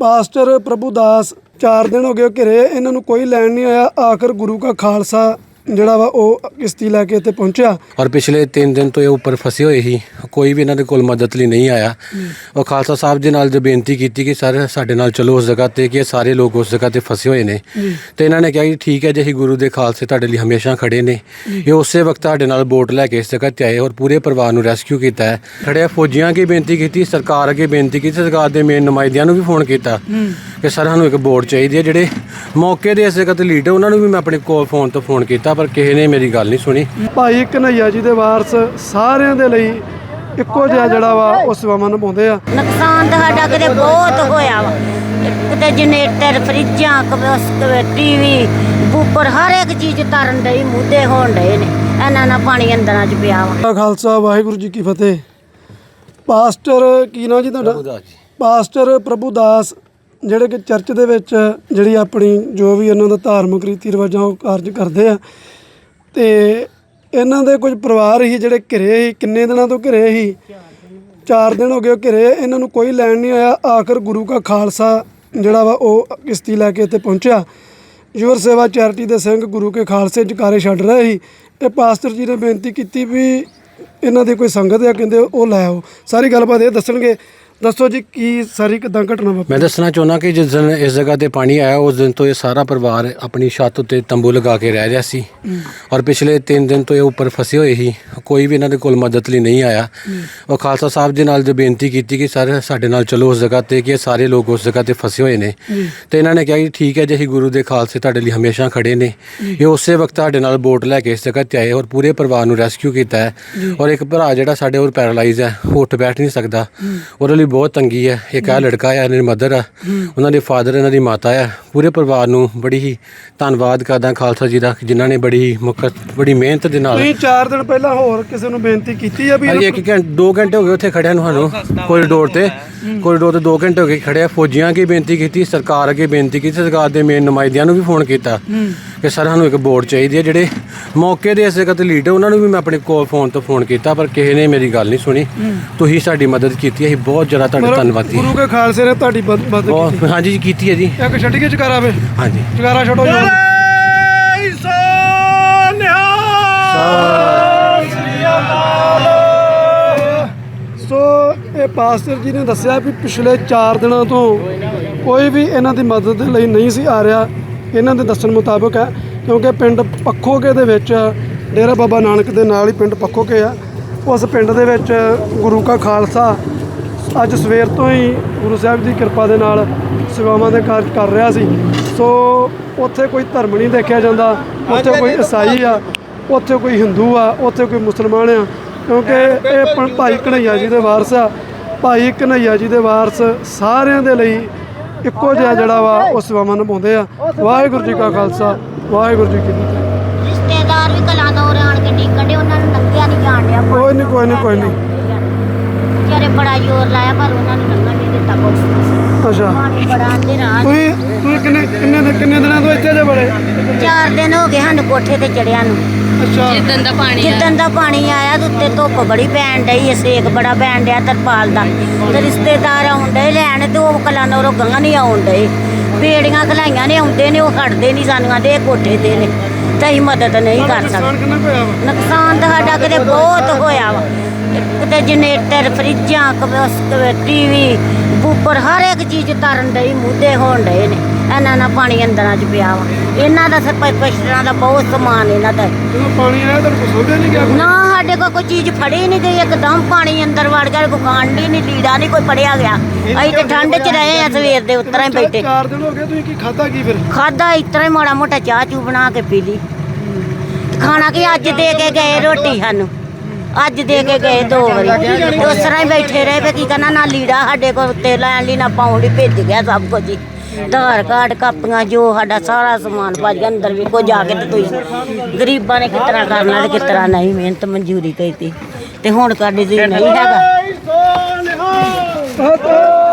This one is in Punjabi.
ਪਾਸਟਰ ਪ੍ਰਭੂਦਾਸ 4 ਦਿਨ ਹੋ ਗਏ ਘਿਰੇ, ਇਹਨਾਂ ਨੂੰ ਕੋਈ ਲੈਣ ਨਹੀਂ ਆਇਆ। ਆਖਰ ਗੁਰੂ ਕਾ ਖਾਲਸਾ। ਜਿਹੜਾ ਵਾ ਉਹ ਕਿਸ਼ਤੀ ਲੈ ਕੇ ਇੱਥੇ ਪਹੁੰਚਿਆ। ਔਰ ਪਿਛਲੇ 3 ਦਿਨ ਤੋਂ ਇਹ ਉੱਪਰ ਫਸੇ ਹੋਏ ਸੀ। ਕੋਈ ਵੀ ਇਹਨਾਂ ਦੇ ਕੋਲ ਮਦਦ ਲਈ ਨਹੀਂ ਆਇਆ। ਉਹ ਖਾਲਸਾ ਸਾਹਿਬ ਦੇ ਨਾਲ ਜੋ ਬੇਨਤੀ ਕੀਤੀ ਕਿ ਸਰ ਸਾਡੇ ਨਾਲ ਚਲੋ ਉਸ ਜਗ੍ਹਾ ਤੇ ਕਿ ਇਹ ਸਾਰੇ ਲੋਕ ਉਸ ਜਗ੍ਹਾ ਤੇ ਫਸੇ ਹੋਏ ਨੇ। ਤੇ ਇਹਨਾਂ ਨੇ ਕਿਹਾ ਕਿ ਠੀਕ ਹੈ ਜੀ ਅਸੀਂ ਗੁਰੂ ਦੇ ਖਾਲਸੇ ਤੁਹਾਡੇ ਲਈ ਹਮੇਸ਼ਾ ਖੜੇ ਨੇ। ਇਹ ਉਸੇ ਵਕਤ ਤੁਹਾਡੇ ਨਾਲ ਬੋਟ ਲੈ ਕੇ ਇਸ ਜਗ੍ਹਾ ਤੇ ਆਏ ਔਰ ਪੂਰੇ ਪਰਿਵਾਰ ਨੂੰ ਰੈਸਕਿਊ ਕੀਤਾ ਹੈ। ਖੜਿਆ ਫੌਜੀਆਂ ਅੱਗੇ ਬੇਨਤੀ ਕੀਤੀ ਸਰਕਾਰ ਅੱਗੇ ਬੇਨਤੀ ਕੀਤੀ ਸਰਕਾਰ ਦੇ ਮੇਨ ਨੁਮਾਇੰਦਿਆਂ ਨੂੰ ਵੀ ਫੋਨ ਕੀਤਾ। ਕਿ ਸਰ ਸਾਨੂੰ ਇੱਕ ਬੋਟ ਚਾਹੀਦੀ ਹੈ ਜਿਹੜੇ ਮੌਕੇ ਦੇ ਇਸ ਜਗ੍ਹਾ ਤੇ ਲੀਡਰ ਉਹਨਾਂ ਨੂੰ ਵੀ ਮੈਂ ਆਪਣੇ ਕੋਲ ਫੋਨ ਤੋਂ ਫੋਨ ਕੀਤਾ ਪਰ ਕਿਸੇ ਨੇ ਮੇਰੀ ਗੱਲ ਨਹੀਂ ਸੁਣੀ। ਭਾਈ ਕਨਈਆ ਜੀ ਦੇ ਵਾਰਸ ਸਾਰਿਆਂ ਦੇ ਲਈ ਇੱਕੋ ਜਿਹਾ ਜਿਹੜਾ ਵਾ ਉਹ ਸੇਵਾਵਾਂ ਨਿਭਾਉਂਦੇ ਆ। ਨੁਕਸਾਨ ਤਾਂ ਸਾਡਾ ਕਿਤੇ ਬਹੁਤ ਹੋਇਆ ਵਾ। ਕਿਤੇ ਜਨਰੇਟਰ ਫਰਿੱਜਾਂ ਟੀਵੀ ਬੂਪਰ ਹਰ ਇੱਕ ਚੀਜ਼ ਤਰਨ ਡਈ ਮੁੱਦੇ ਹੋਣ ਡਏ ਨੇ। ਇਹਨਾਂ ਨਾਲ ਪਾਣੀ ਅੰਦਰਾਂ ਚ ਪਿਆ ਵਾ। ਖਾਲਸਾ ਵਾਹਿਗੁਰੂ ਜੀ ਕੀ ਫਤਿਹ। ਪਾਸਟਰ ਕੀ ਨਾਂ ਜੀ ਤੁਹਾਡਾ? ਪਾਸਟਰ ਪ੍ਰਭੂਦਾਸ ਜਿਹੜੇ ਕਿ ਚਰਚ ਦੇ ਵਿੱਚ ਜਿਹੜੀ ਆਪਣੀ ਜੋ ਵੀ ਇਹਨਾਂ ਦਾ ਧਾਰਮਿਕ ਰੀਤੀ ਰਿਵਾਜਾਂ ਉਹ ਕਾਰਜ ਕਰਦੇ ਆ, ਤੇ ਇਹਨਾਂ ਦੇ ਕੁਝ ਪਰਿਵਾਰ ਹੀ ਜਿਹੜੇ ਘਿਰੇ ਸੀ ਕਿੰਨੇ ਦਿਨਾਂ ਤੋਂ ਘਿਰੇ ਸੀ 4 ਦਿਨ ਹੋ ਗਏ ਉਹ ਘਿਰੇ, ਇਹਨਾਂ ਨੂੰ ਕੋਈ ਲੈਣ ਨਹੀਂ ਆਇਆ। ਆਖਰ ਗੁਰੂ ਕਾ ਖਾਲਸਾ ਜਿਹੜਾ ਵਾ ਉਹ ਕਿਸ਼ਤੀ ਲੈ ਕੇ ਇੱਥੇ ਪਹੁੰਚਿਆ। ਯੂਰ ਸੇਵਾ ਚੈਰਿਟੀ ਦੇ ਸਿੰਘ ਗੁਰੂ ਕੇ ਖਾਲਸੇ ਜਕਾਰੇ ਛੱਡ ਰਹੇ ਸੀ। ਇਹ ਪਾਸਟਰ ਜੀ ਨੇ ਬੇਨਤੀ ਕੀਤੀ ਵੀ ਇਹਨਾਂ ਦੀ ਕੋਈ ਸੰਗਤ ਆ, ਕਹਿੰਦੇ ਉਹ ਲੈ ਆਓ। ਸਾਰੀ ਗੱਲਬਾਤ ਇਹ ਦੱਸਣਗੇ। ਦੱਸੋ ਜੀ ਕੀ ਸਾਰੀ ਕਿਦਾਂ ਘਟਨਾ ਵਾਪਰੀ? ਮੈਂ ਦੱਸਣਾ ਚਾਹੁੰਦਾ ਕਿ ਜਿਸ ਦਿਨ ਇਸ ਜਗ੍ਹਾ ਤੇ ਪਾਣੀ ਆਇਆ ਉਸ ਦਿਨ ਤੋਂ ਇਹ ਸਾਰਾ ਪਰਿਵਾਰ ਆਪਣੀ ਛੱਤ ਉੱਤੇ ਤੰਬੂ ਲਗਾ ਕੇ ਰਹਿ ਰਿਹਾ ਸੀ। ਔਰ ਪਿਛਲੇ 3 ਦਿਨ ਤੋਂ ਇਹ ਉੱਪਰ ਫਸੇ ਹੋਏ ਸੀ। ਕੋਈ ਵੀ ਇਹਨਾਂ ਦੇ ਕੋਲ ਮਦਦ ਲਈ ਨਹੀਂ ਆਇਆ। ਉਹ ਖਾਲਸਾ ਸਾਹਿਬ ਦੇ ਨਾਲ ਜੋ ਬੇਨਤੀ ਕੀਤੀ ਕਿ ਸਰ ਸਾਡੇ ਨਾਲ ਚਲੋ ਉਸ ਜਗ੍ਹਾ ਤੇ ਕਿ ਇਹ ਸਾਰੇ ਲੋਕ ਉਸ ਜਗ੍ਹਾ ਤੇ ਫਸੇ ਹੋਏ ਨੇ। ਤੇ ਇਹਨਾਂ ਨੇ ਕਿਹਾ ਕਿ ਠੀਕ ਹੈ ਜੀ ਅਸੀਂ ਗੁਰੂ ਦੇ ਖਾਲਸੇ ਤੁਹਾਡੇ ਲਈ ਹਮੇਸ਼ਾ ਖੜੇ ਨੇ। ਇਹ ਉਸੇ ਵਕਤ ਤੁਹਾਡੇ ਨਾਲ ਬੋਟ ਲੈ ਕੇ ਇਸ ਜਗ੍ਹਾ ਤੇ ਆਏ ਔਰ ਪੂਰੇ ਪਰਿਵਾਰ ਨੂੰ ਰੈਸਕਿਊ ਕੀਤਾ ਹੈ। ਔਰ ਇੱਕ ਭਰਾ ਜਿਹੜਾ ਸਾਡੇ ਹੋਰ ਪੈਰਾਲਾਈਜ਼ ਹੈ ਉੱਠ ਬੈਠ ਨਹੀਂ ਸਕਦਾ। ਉਹਦੇ ਲਈ ਬਹੁਤ ਤੰਗੀ ਹੈ ਇੱਕ ਆ ਲੜਕਾ ਹੈ ਇਹਨਾਂ ਦੀ ਮਦਰ ਆ। ਉਹਨਾਂ ਦੇ ਫਾਦਰ ਇਹਨਾਂ ਦੀ ਮਾਤਾ ਹੈ ਪੂਰੇ ਪਰਿਵਾਰ ਨੂੰ ਬੜੀ ਹੀ ਧੰਨਵਾਦ ਕਰਦਾ ਖਾਲਸਾ ਜੀ ਦਾ ਕਿ ਜਿਨ੍ਹਾਂ ਨੇ ਬੜੀ ਹੀ ਮੁੱਖ ਬੜੀ ਮਿਹਨਤ ਦੇ ਨਾਲ ਤੁਸੀਂ 4 ਦਿਨ ਪਹਿਲਾਂ ਹੋਰ ਕਿਸੇ ਨੂੰ ਬੇਨਤੀ ਕੀਤੀ ਆ ਵੀ ਅਜੇ ਇੱਕ ਘੰਟੇ 2 ਘੰਟੇ ਹੋ ਗਏ ਉੱਥੇ ਖੜਿਆ ਨੂੰ ਸਾਨੂੰ। ਕੋਰੀਡੋਰ ਤੇ। ਕੋਰੀਡੋਰ ਤੇ 2 ਘੰਟੇ ਹੋ ਗਏ ਖੜਿਆ। ਫੌਜੀਆਂ ਅੱਗੇ ਬੇਨਤੀ ਕੀਤੀ ਸਰਕਾਰ ਅੱਗੇ ਬੇਨਤੀ ਕੀਤੀ ਸਰਕਾਰ ਦੇ ਮੇਨ ਨੁਮਾਇੰਦਿਆਂ ਨੂੰ ਵੀ ਫੋਨ ਕੀਤਾ ਕਿ ਸਰ ਸਾਨੂੰ ਇੱਕ ਬੋਟ ਚਾਹੀਦੀ ਹੈ ਜਿਹੜੇ ਮੌਕੇ ਦੇ ਇਸ ਜਗ੍ਹਾ ਤੇ ਲੀਡਰ ਉਹਨਾਂ ਨੂੰ ਵੀ ਮੈਂ ਆਪਣੇ ਕੋਲ ਫੋਨ ਤੋਂ ਫੋਨ ਕੀਤਾ ਪਰ ਕਿਸੇ ਨੇ ਮੇਰੀ ਗੱਲ ਨਹੀਂ ਸੁਣੀ। ਤੁਸੀਂ ਸਾਡੀ ਮਦਦ ਕੀਤੀ ਅਸੀਂ ਬਹੁਤ ਜ਼ਿਆਦਾ ਤੁਹਾਡੇ ਧੰਨਵਾਦੀ ਗੁਰੂ ਕੇ ਖਾਲਸੇ ਨੇ ਤੁਹਾਡੀ ਮਦ- ਮਦਦ ਬਹੁਤ ਹਾਂਜੀ ਜੀ ਕੀਤੀ ਹੈ ਜੀ। ਇੱਕ ਛੱਡੀ ਕੇ ਜਕਾਰਾ ਵੇ? ਹਾਂਜੀ। ਜਕਾਰਾ ਛੱਡੋ ਜੀ। ਸੋ ਇਹ ਪਾਸਟਰ ਜੀ ਨੇ ਦੱਸਿਆ ਵੀ ਪਿਛਲੇ 4 ਦਿਨਾਂ ਤੋਂ ਕੋਈ ਵੀ ਇਹਨਾਂ ਦੀ ਮਦਦ ਲਈ ਨਹੀਂ ਸੀ ਆ ਰਿਹਾ। ਇਹਨਾਂ ਦੇ ਦੱਸਣ ਮੁਤਾਬਕ ਹੈ ਕਿਉਂਕਿ ਪਿੰਡ ਪੱਖੋਕੇ ਦੇ ਵਿੱਚ ਡੇਰਾ ਬਾਬਾ ਨਾਨਕ ਦੇ ਨਾਲ ਹੀ ਪਿੰਡ ਪੱਖੋਕੇ ਆ। ਉਸ ਪਿੰਡ ਦੇ ਵਿੱਚ ਗੁਰੂ ਕਾ ਖਾਲਸਾ ਅੱਜ ਸਵੇਰ ਤੋਂ ਹੀ ਗੁਰੂ ਸਾਹਿਬ ਦੀ ਕਿਰਪਾ ਦੇ ਨਾਲ ਸੇਵਾਵਾਂ ਦੇ ਕਾਰਜ ਕਰ ਰਿਹਾ ਸੀ। ਸੋ ਉੱਥੇ ਕੋਈ ਧਰਮ ਨਹੀਂ ਦੇਖਿਆ ਜਾਂਦਾ। ਉੱਥੇ ਕੋਈ ਈਸਾਈ ਆ ਉੱਥੇ ਕੋਈ ਹਿੰਦੂ ਆ ਉੱਥੇ ਕੋਈ ਮੁਸਲਮਾਨ ਆ। ਕਿਉਂਕਿ ਇਹ ਭਾਈ ਕਨਈਆ ਜੀ ਦੇ ਵਾਰਸ ਆ। ਭਾਈ ਕਨਈਆ ਜੀ ਦੇ ਵਾਰਸ ਸਾਰਿਆਂ ਦੇ ਲਈ ਇੱਕੋ ਜਿਹਾ ਜਿਹੜਾ ਵਾ ਉਹ ਸੇਵਾਵਾਂ ਨਿਭਾਉਂਦੇ ਆ। ਵਾਹਿਗੁਰੂ ਜੀ ਕਾ ਖਾਲਸਾ ਵਾਹਿਗੁਰੂ ਜੀ ਕੀ ਫਤਿਹ। ਰਿਸ਼ਤੇਦਾਰ ਵੀ ਕਲਾਂ ਤੋਂ ਉਰੇ ਆਣ ਕੇ ਡਿੱਗਣ ਉਹਨਾਂ ਨੂੰ ਲੰਘਿਆ ਨਹੀਂ ਜਾਣ ਡਿਆ। ਕੋਈ ਨਹੀਂ ਕੋਈ ਨਹੀਂ ਕੋਈ ਨਹੀਂ ਵਿਚਾਰੇ ਬੜਾ ਜ਼ੋਰ ਲਾਇਆ ਪਰ ਉਹਨਾਂ ਨੂੰ ਲੰਘਣ ਨਹੀਂ ਦਿੱਤਾ ਕੁਛ ਅੱਛਾ। ਪਾਣੀ ਬੜਾ ਆਂਦੇ ਰਾਹ। ਤੁਸੀਂ ਤੁਸੀਂ ਕਿੰਨੇ ਕਿੰਨੇ ਦਿਨ- ਕਿੰਨੇ ਦਿਨਾਂ ਤੋਂ ਇੱਥੇ ਜੇ ਬੜੇ? ਚਾਰ ਦਿਨ ਹੋ ਗਏ ਸਾਨੂੰ ਕੋਠੇ ਤੇ ਚੜਿਆ ਨੂੰ। ਅੱਛਾ। ਜਿੱਦਣ ਦਾ ਪਾਣੀ ਜਿੱਦਣ ਦਾ ਪਾਣੀ ਆਇਆ ਤੇ ਉੱਤੇ ਧੁੱਪ ਬੜੀ ਪੈਣ ਡਈ ਸੇਕ ਬੜਾ ਪੈਣ ਡਿਆ ਤਰਪਾਲ ਦਾ। ਤੇ ਰਿਸ਼ਤੇਦਾਰ ਆਉਣ ਡਏ ਲੈਣ ਤੇ ਉਹ ਕਲਾਂ ਨੂੰ ਰੋਗਾਂ ਨਹੀਂ ਆਉਣ ਡਏ। ਬੇੜੀਆਂ ਖਲਾਈਆਂ ਨੇ ਆਉਂਦੇ ਨੇ ਉਹ ਖੜਦੇ ਨਹੀਂ ਸਾਨੂੰ ਆਂਦੇ ਕੋਠੇ ਤੇ ਨੇ। ਤੇ ਅਸੀਂ ਮਦਦ ਨਹੀਂ ਕਰ ਸਕਦੇ। ਨੁਕਸਾਨ ਕਿੰਨਾ ਕੁ ਹੋਇਆ ਵਾ? ਨੁਕਸਾਨ ਤਾਂ ਸਾਡਾ ਕਿਤੇ ਬਹੁਤ ਹੋਇਆ ਵਾ। ਕਿਤੇ ਜਨਰੇਟਰ ਫਰਿੱਜਾਂ ਟੀਵੀ ਬੂਪਰ ਹਰ ਇੱਕ ਚੀਜ਼ ਤਰਨ ਡਈ ਮੁੱਦੇ ਹੋਣ ਡਏ ਨੇ। ਇਹਨਾਂ ਨਾਲ ਪਾਣੀ ਅੰਦਰਾਂ ਚ ਪਿਆ ਵਾ। ਇਹਨਾਂ ਦਾ ਸਰਪੰਚ ਦਾ ਬਹੁਤ ਸਮਾਨ ਇਹਨਾਂ ਦਾ। ਜਦੋਂ ਪਾਣੀ ਆਇਆ ਤਾਂ ਕੁਝ ਸੋਚਿਆ ਨਹੀਂ ਗਿਆ ਨਾ ਸਾਡੇ ਕੋਲ ਕੋਈ ਚੀਜ਼ ਫੜੀ ਨਹੀਂ ਗਈ ਇੱਕਦਮ ਪਾਣੀ ਅੰਦਰ ਵੜ ਗਿਆ ਕੋਈ ਕਾਂਡੀ ਨਹੀਂ ਲੀੜਾ ਨਹੀਂ ਕੋਈ ਫੜਿਆ ਗਿਆ। ਅਸੀਂ ਤੇ ਠੰਡ 'ਚ ਰਹੇ ਆ ਸਵੇਰ ਦੇ ਉਤਰਾਂ ਹੀ ਬੈਠੇ। ਚਾਰ ਦਿਨ ਹੋ ਗਏ ਤੁਸੀਂ ਕੀ ਖਾਦਾ ਕੀ ਫਿਰ? ਖਾਦਾ ਇਤਰਾ ਹੀ ਮਾੜਾ ਮੋਟਾ ਚਾਹ ਚੂ ਬਣਾ ਕੇ ਪੀ ਲਈ। ਖਾਣਾ ਕੀ ਅੱਜ ਦੇ ਕੇ ਗਏ ਰੋਟੀ ਸਾਨੂੰ? ਅੱਜ ਦੇ ਕੇ ਗਏ ਦੋ ਵਾਰੀ। ਉਸ ਤਰ੍ਹਾਂ ਹੀ ਬੈਠੇ ਰਹੇ ਵੀ ਕੀ ਕਰਨਾ, ਨਾ ਲੀੜਾ ਸਾਡੇ ਕੋਲ ਉੱਤੇ ਲੈਣ ਲਈ, ਨਾ ਪਾਉਣ ਲਈ ਭੇਜ ਗਿਆ ਸਭ ਕੁਝ ਹੀ। ਆਧਾਰ ਕਾਰਡ, ਕਾਪੀਆਂ, ਜੋ ਸਾਡਾ ਸਾਰਾ ਸਮਾਨ ਭੱਜ ਗਿਆ, ਅੰਦਰ ਵੀ ਕੋ ਜਾ ਕੇ ਤੇ ਤੁਸੀਂ ਗਰੀਬਾਂ ਨੇ ਕਿਸ ਤਰ੍ਹਾਂ ਕਰਨਾ ਤੇ ਕਿਸ ਤਰ੍ਹਾਂ ਨਹੀਂ, ਮਿਹਨਤ ਮਨਜ਼ੂਰੀ ਕੀਤੀ ਤੇ। ਹੁਣ ਸਾਡੇ ਜੀ ਨਹੀਂ ਹੈਗਾ।